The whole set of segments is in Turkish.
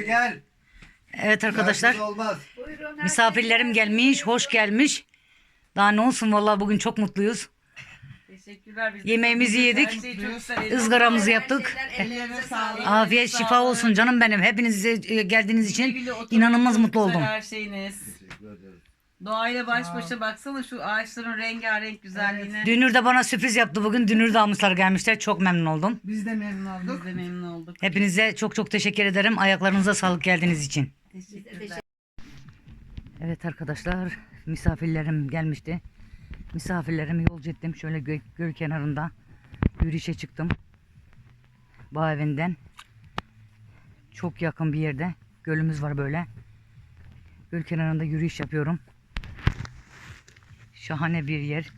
Gel. Evet arkadaşlar Olmaz. misafirlerim gelmiş, hoş gelmiş. Daha ne olsun vallahi bugün çok mutluyuz. Teşekkürler. Biz Yemeğimizi yedik. Izgaramızı yaptık. Ellerine sağlık. Afiyet şifa olsun canım benim. Hepiniz e, geldiğiniz için inanılmaz mutlu oldum. Her şeyiniz. Teşekkür ederim. Doğayla baş başa baksana şu ağaçların rengarenk güzelliğine. Dünür de bana sürpriz yaptı bugün. Dünür damışlar gelmişler. Çok memnun oldum. Biz de memnun olduk. Biz de memnun olduk. Hepinize çok çok teşekkür ederim. Ayaklarınıza sağlık geldiğiniz için. Teşekkürler. Evet arkadaşlar misafirlerim gelmişti. Misafirlerimi yolcu ettim. Şöyle göl, göl kenarında yürüyüşe çıktım. Bağ evinden. Çok yakın bir yerde. Gölümüz var böyle. Göl kenarında yürüyüş yapıyorum. Şahane bir yer.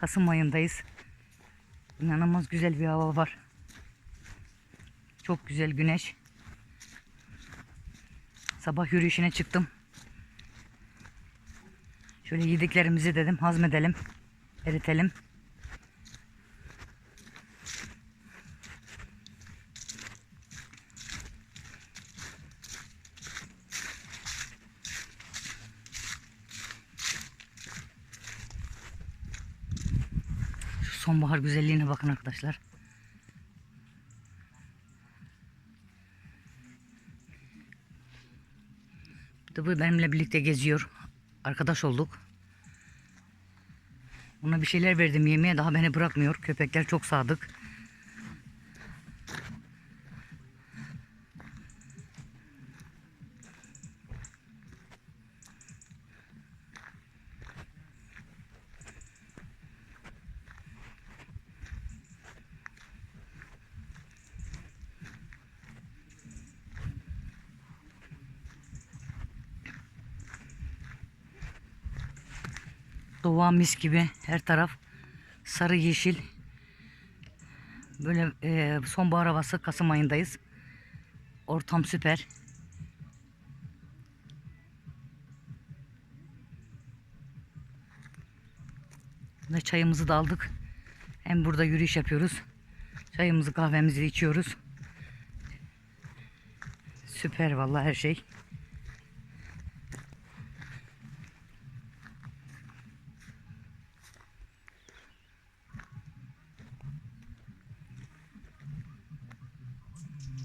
Kasım ayındayız. İnanılmaz güzel bir hava var. Çok güzel güneş. Sabah yürüyüşüne çıktım. Şöyle yediklerimizi dedim hazmedelim. Eritelim. Sonbahar güzelliğine bakın arkadaşlar. Bu benimle birlikte geziyor. Arkadaş olduk. Ona bir şeyler verdim yemeye daha beni bırakmıyor. Köpekler çok sadık. Doğa mis gibi her taraf sarı yeşil. Böyle e, sonbahar havası Kasım ayındayız. Ortam süper. Ve çayımızı da aldık. Hem burada yürüyüş yapıyoruz. Çayımızı kahvemizi içiyoruz. Süper vallahi her şey.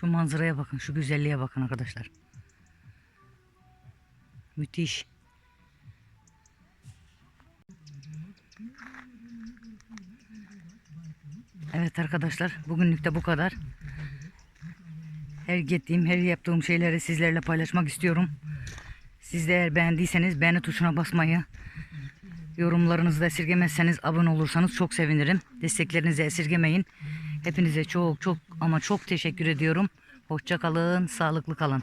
Şu manzaraya bakın, şu güzelliğe bakın arkadaşlar. Müthiş. Evet arkadaşlar, bugünlük de bu kadar. Her gittiğim, her yaptığım şeyleri sizlerle paylaşmak istiyorum. Siz de eğer beğendiyseniz beğeni tuşuna basmayı, yorumlarınızı da esirgemezseniz abone olursanız çok sevinirim. Desteklerinizi esirgemeyin. Hepinize çok çok ama çok teşekkür ediyorum. Hoşça kalın, sağlıklı kalın.